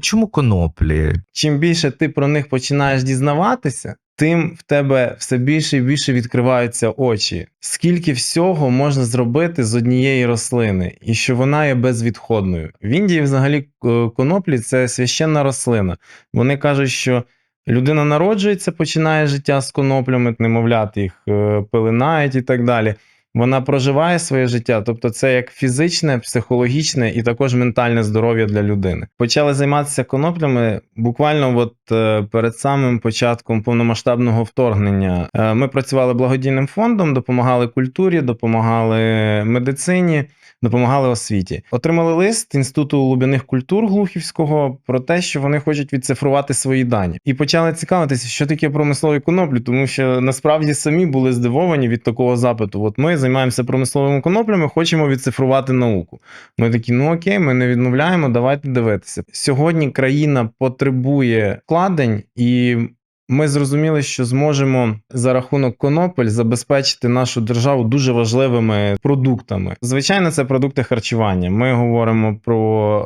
Чому коноплі? Чим більше ти про них починаєш дізнаватися, тим в тебе все більше і більше відкриваються очі. Скільки всього можна зробити з однієї рослини, і що вона є безвідходною. В Індії, взагалі, е, коноплі це священна рослина. Вони кажуть, що людина народжується, починає життя з коноплями, немовлят їх е, пеленають і так далі. Вона проживає своє життя, тобто це як фізичне, психологічне і також ментальне здоров'я для людини. Почали займатися коноплями буквально от е, перед самим початком повномасштабного вторгнення. Е, Ми працювали благодійним фондом, допомагали культурі, допомагали медицині. Допомагали освіті. Отримали лист Інституту лубяних культур Глухівського про те, що вони хочуть відцифрувати свої дані, і почали цікавитися, що таке промислові коноплі, тому що насправді самі були здивовані від такого запиту. От ми займаємося промисловими коноплями, хочемо відцифрувати науку. Ми такі, ну окей, ми не відмовляємо, давайте дивитися. Сьогодні країна потребує вкладень і. Ми зрозуміли, що зможемо за рахунок конопель забезпечити нашу державу дуже важливими продуктами. Звичайно, це продукти харчування. Ми говоримо про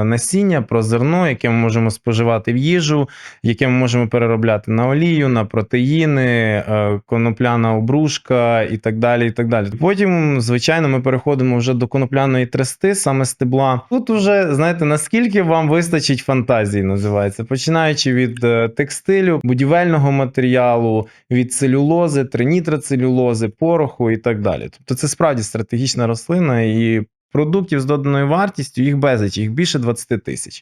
е, насіння, про зерно, яке ми можемо споживати в їжу, яке ми можемо переробляти на олію, на протеїни, е, конопляна обрушка і так далі. і так далі. Потім, звичайно, ми переходимо вже до конопляної трести, саме стебла. Тут уже знаєте, наскільки вам вистачить фантазії, називається, починаючи від е, текстилю, будівельного матеріалу, від целюлози, тринітроцелюлози, пороху і так далі. Тобто, це справді стратегічна рослина і. Продуктів з доданою вартістю їх безліч, їх більше 20 тисяч.